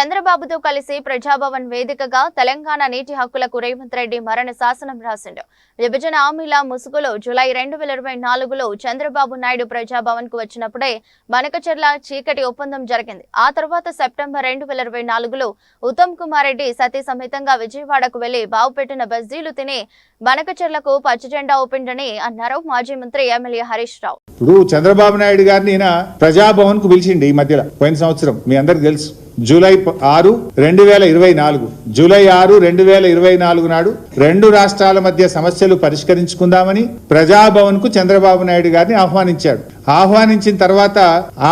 చంద్రబాబుతో కలిసి ప్రజాభవన్ వేదికగా తెలంగాణ నీటి హక్కులకు రేవంత్ రెడ్డి మరణ శాసనం రాసిండు. విభజన హామీల ముసుగులో జులై రెండు వేల ఇరవై నాలుగులో చంద్రబాబు నాయుడు ప్రజాభవన్కు వచ్చినప్పుడే బనకచెర్ల చీకటి ఒప్పందం జరిగింది. ఆ తర్వాత సెప్టెంబర్ రెండు వేల ఇరవై నాలుగులో ఉత్తమ్ కుమార్ రెడ్డి సతీ సమేతంగా విజయవాడకు వెళ్ళి బావుపెట్టిన బజ్జీలు తిని బనకచెర్లకు పచ్చజెండా ఊపిండని అన్నారు మాజీ మంత్రి ఎమ్మెల్యే హరీష్ రావు. ఇప్పుడు చంద్రబాబు నాయుడు గారిని ప్రజాభవన్కు పిలిచిండి ఈ మధ్యలో పోయిన సంవత్సరం. మీ అందరికి తెలుసు. జూలై ఆరు రెండు వేల ఇరవై నాలుగు. జూలై ఆరు రెండు వేల ఇరవై నాలుగు నాడు రెండు రాష్ట్రాల మధ్య సమస్యలు పరిష్కరించుకుందామని ప్రజాభవన్కు చంద్రబాబు నాయుడు గారిని ఆహ్వానించాడు. ఆహ్వానించిన తర్వాత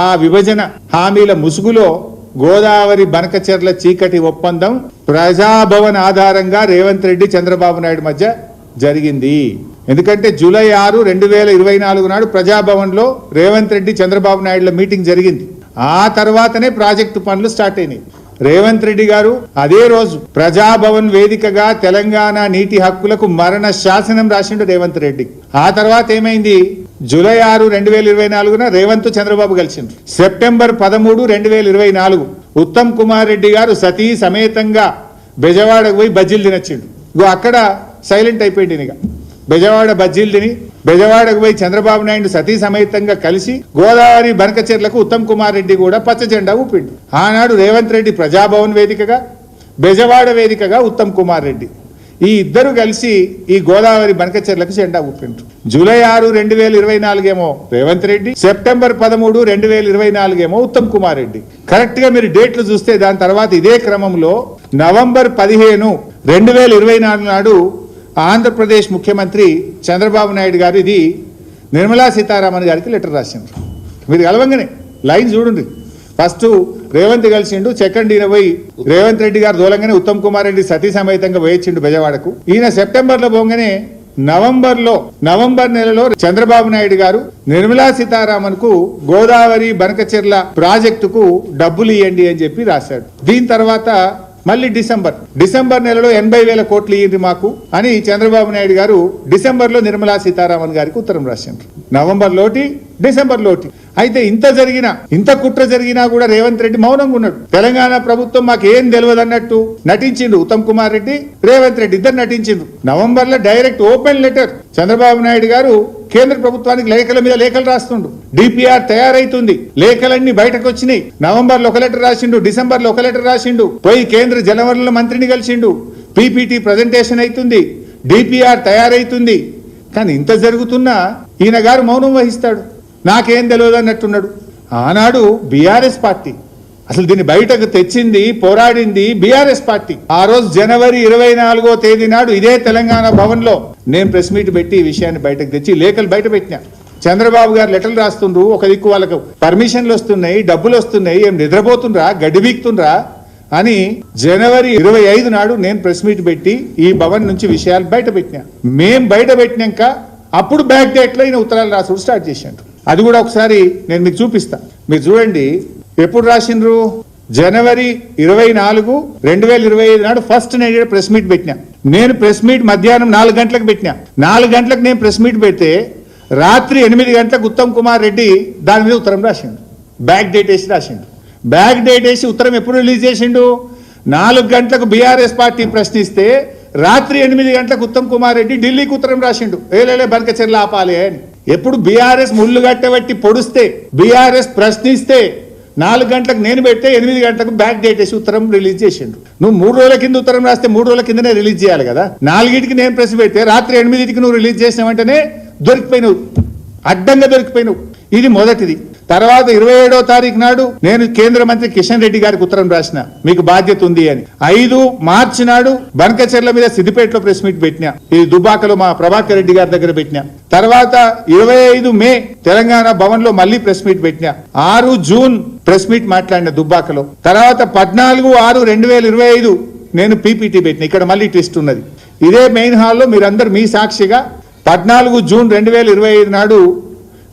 ఆ విభజన హామీల ముసుగులో గోదావరి బనకచెర్ల చీకటి ఒప్పందం ప్రజాభవన్ ఆధారంగా రేవంత్ రెడ్డి చంద్రబాబు నాయుడు మధ్య జరిగింది. ఎందుకంటే జూలై ఆరు రెండు వేల ఇరవై నాలుగు నాడు ప్రజాభవన్లో రేవంత్ రెడ్డి చంద్రబాబు నాయుడుల మీటింగ్ జరిగింది. ఆ తర్వాతనే ప్రాజెక్టు పనులు స్టార్ట్ అయినాయి. రేవంత్ రెడ్డి గారు అదే రోజు ప్రజాభవన్ వేదికగా తెలంగాణ నీటి హక్కులకు మరణ శాసనం రాసిండు రేవంత్ రెడ్డి. ఆ తర్వాత ఏమైంది? జూలై ఆరు రెండు వేల ఇరవై నాలుగున రేవంత్ చంద్రబాబు కలిసిండ్రు. సెప్టెంబర్ పదమూడు రెండు వేల ఇరవై నాలుగు ఉత్తమ్ కుమార్ రెడ్డి గారు సతీ సమేతంగా బెజవాడకు పోయి బజ్జీలు తినొచ్చిండు. ఇగో అక్కడ సైలెంట్ అయిపోయింది ఇక బెజవాడ బజ్జీలు తిని బెజవాడకు పోయి చంద్రబాబు నాయుడు సతీ సమేతంగా కలిసి గోదావరి బనకచెర్లకు ఉత్తమ్ కుమార్ రెడ్డి కూడా పచ్చ జెండా ఊపిండు. ఆనాడు రేవంత్ రెడ్డి ప్రజాభవన్ వేదికగా బెజవాడ వేదికగా ఉత్తమ్ కుమార్ రెడ్డి. ఈ ఇద్దరు కలిసి ఈ గోదావరి బనకచెర్లకు జెండా ఊపిండ్రు. జూలై ఆరు రెండు వేల ఇరవై నాలుగేమో రేవంత్ రెడ్డి సెప్టెంబర్ పదమూడు రెండు వేల ఇరవై నాలుగేమో ఉత్తమ్ కుమార్ రెడ్డి. కరెక్ట్గా మీరు డేట్లు చూస్తే దాని తర్వాత ఇదే క్రమంలో నవంబర్ పదిహేను రెండు వేల ఇరవై నాలుగు నాడు ఆంధ్రప్రదేశ్ ముఖ్యమంత్రి చంద్రబాబు నాయుడు గారు ఇది నిర్మలా సీతారామన్ గారికి లెటర్ రాసిండ్రు. మీరు కలవంగానే లైన్ చూడండి. ఫస్ట్ రేవంత్ కలిసిండు సెకండ్ ఈయన పోయి రేవంత్ రెడ్డి గారు దూలంగానే ఉత్తమ్ కుమార్ రెడ్డి సతీ సమేతంగా వేయించిండు బెజవాడకు. ఈయన సెప్టెంబర్లో పోగానే నవంబర్లో నవంబర్ నెలలో చంద్రబాబు నాయుడు గారు నిర్మలా సీతారామన్కు గోదావరి బనకచెర్ల ప్రాజెక్టుకు డబ్బులు ఇవ్వండి అని చెప్పి రాశాడు. దీని తర్వాత మళ్ళీ డిసెంబర్. డిసెంబర్ నెలలో ఎనభై వేల కోట్లు ఇయ్యింది మాకు అని చంద్రబాబు నాయుడు గారు డిసెంబర్లో నిర్మలా సీతారామన్ గారికి ఉత్తరం రాసిండ్రు. నవంబర్ లోటి డిసెంబర్ లోటి. అయితే ఇంత జరిగినా ఇంత కుట్ర జరిగినా కూడా రేవంత్ రెడ్డి మౌనంగా ఉన్నాడు. తెలంగాణ ప్రభుత్వం మాకు ఏం తెలియదు అన్నట్టు నటించిండు ఉత్తమ్ కుమార్ రెడ్డి రేవంత్ రెడ్డి ఇద్దరు నటించిండ్రు. నవంబర్లో direct open letter Chandrababu Naidu గారు కేంద్ర ప్రభుత్వానికి లేఖల మీద లేఖలు రాస్తుండు. డిపిఆర్ తయారైతుంది. లేఖలన్నీ బయటకు వచ్చినాయి నవంబర్లో ఒక లెటర్ రాసిండు డిసెంబర్లో ఒక లెటర్ రాసిండు. పోయి కేంద్ర జలవనరుల మంత్రిని కలిసిండు. పీపీటీ ప్రజెంటేషన్ అవుతుంది డిపిఆర్ తయారైతుంది. కానీ ఇంత జరుగుతున్నా ఈయన గారు మౌనం వహిస్తాడు. నాకేం తెలియదు అన్నట్టున్నాడు. ఆనాడు బీఆర్ఎస్ పార్టీ అసలు దీన్ని బయటకు తెచ్చింది పోరాడింది బీఆర్ఎస్ పార్టీ. ఆ రోజు జనవరి ఇరవై నాలుగో తేదీ నాడు ఇదే తెలంగాణ భవన్లో నేను ప్రెస్ మీట్ పెట్టి ఈ విషయాన్ని బయటకు తెచ్చి లేఖలు బయట పెట్టినా. చంద్రబాబు గారు లెటర్లు రాస్తుండ్రు ఒక దిక్కు వాళ్ళకు పర్మిషన్లు వస్తున్నాయి డబ్బులు వస్తున్నాయి ఏం నిద్రపోతుండ్రా గడ్డి వీక్తుండ్రా అని జనవరి ఇరవై ఐదు నాడు నేను ప్రెస్ మీట్ పెట్టి ఈ భవన్ నుంచి విషయాలు బయట పెట్టినా. మేం బయట పెట్టినాక అప్పుడు బ్యాక్ డేట్లో ఈయన ఉత్తరాలు రాసుడు స్టార్ట్ చేశాడు అది కూడా ఒకసారి నేను మీకు చూపిస్తా. మీరు చూడండి ఎప్పుడు రాసిండ్రు? జనవరి ఇరవై నాలుగు రెండు వేల ఇరవై ఐదు నాడు ఫస్ట్ నేను ప్రెస్ మీట్ పెట్టినా. నేను ప్రెస్ మీట్ మధ్యాహ్నం నాలుగు గంటలకు పెట్టినా. నాలుగు గంటలకు నేను ప్రెస్ మీట్ పెడితే రాత్రి ఎనిమిది గంటలకు ఉత్తమ్ కుమార్ రెడ్డి దాని మీద ఉత్తరం రాసిండు. బ్యాక్ డేట్ వేసి రాసిండు. బ్యాక్ డేట్ వేసి ఉత్తరం ఎప్పుడు రిలీజ్ చేసిండు? నాలుగు గంటలకు బీఆర్ఎస్ పార్టీ ప్రశ్నిస్తే రాత్రి ఎనిమిది గంటలకు ఉత్తమ్ కుమార్ రెడ్డి ఢిల్లీకి ఉత్తరం రాసిండు. ఏలేలే బనకచెర్ల ఆపాలి అని. ఎప్పుడు బీఆర్ఎస్ ముళ్ళు గట్టబట్టి పొడిస్తే బీఆర్ఎస్ ప్రశ్నిస్తే నాలుగు గంటలకు నేను పెడితే ఎనిమిది గంటలకు బ్యాక్ డేట్ వేసి ఉత్తరం రిలీజ్ చేసిండు నువ్వు మూడు రోజుల కింద ఉత్తరం రాస్తే మూడు రోజుల కిందనే రిలీజ్ చేయాలి కదా? నాలుగింటికి నేను ప్రెస్ పెడితే రాత్రి ఎనిమిదింటికి నువ్వు రిలీజ్ చేసిన వెంటనే దొరికిపోయినావు. అడ్డంగా దొరికిపోయినావు. ఇది మొదటిది. తర్వాత ఇరవై ఏడో తారీఖు నాడు నేను కేంద్ర మంత్రి కిషన్ రెడ్డి గారికి ఉత్తరం రాసిన మీకు బాధ్యత ఉంది అని. ఐదు మార్చి నాడు బనకచెర్ల మీద సిద్దిపేటలో ప్రెస్ మీట్ పెట్టినా. ఇది దుబాకలో మా ప్రభాకర్ రెడ్డి గారి దగ్గర పెట్టినా. తర్వాత ఇరవై ఐదు మే తెలంగాణ భవన్లో మళ్ళీ ప్రెస్ మీట్ పెట్టినా. ఆరు జూన్ ప్రెస్ మీట్ మాట్లాడిన దుబ్బాకలో. తర్వాత పద్నాలుగు ఆరు రెండు వేల ఇరవై ఐదు నేను పీపీటీ పెట్టిన. ఇక్కడ మళ్ళీ ట్విస్ట్ ఉన్నది. ఇదే మెయిన్ హాల్లో మీరందరూ మీ సాక్షిగా పద్నాలుగు జూన్ రెండు వేల ఇరవై ఐదు నాడు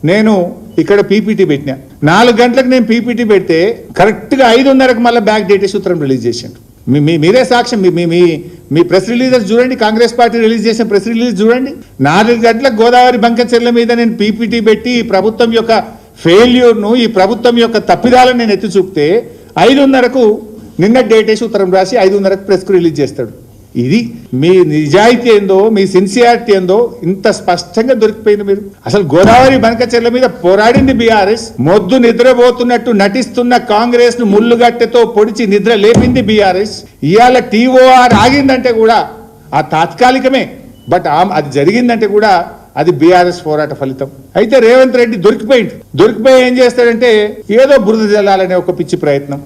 నేను ఇక్కడ పీపీటీ పెట్టిన. నాలుగు గంటలకు నేను పీపీటీ పెడితే కరెక్ట్గా ఐదున్నరకు మళ్ళీ బ్యాక్ డేటే సూత్రం రిలీజ్ చేసిండు. మీ మీరే సాక్ష్యం. మీ మీ- మీ ప్రెస్ రిలీజెస్ చూడండి. కాంగ్రెస్ పార్టీ రిలీజ్ చేసిన ప్రెస్ రిలీజ్ చూడండి. నాలుగు గంటలకు గోదావరి బంకచెర్ల మీద నేను పీపీటీ పెట్టి ప్రభుత్వం యొక్క ఫెయిల్యూర్ను ఈ ప్రభుత్వం యొక్క తప్పిదాలను నేను ఎత్తి చూపితే ఐదున్నరకు నిన్న డేట్ వేసి ఉత్తరం రాసి ఐదున్నరకు ప్రెస్కు రిలీజ్ చేస్తాడు. ఇది మీ నిజాయితీ ఏందో మీ సిన్సియారిటీ ఏందో ఇంత స్పష్టంగా దొరికిపోయింది మీరు. అసలు గోదావరి బనకచెర్ల మీద పోరాడింది బీఆర్ఎస్. మొద్దు నిద్రపోతున్నట్టు నటిస్తున్న కాంగ్రెస్ను ముళ్ళుగట్టెతో పొడిచి నిద్ర లేపింది బీఆర్ఎస్. ఇవాళ టీఓఆర్ ఆగిందంటే కూడా ఆ తాత్కాలికమే. బట్ అది జరిగిందంటే కూడా అది బీఆర్ఎస్ పోరాట ఫలితం. అయితే రేవంత్ రెడ్డి దొరికిపోయింది దొరికిపోయి ఏం చేస్తాడంటే ఏదో బురద జల్లాలనే ఒక పిచ్చి ప్రయత్నం.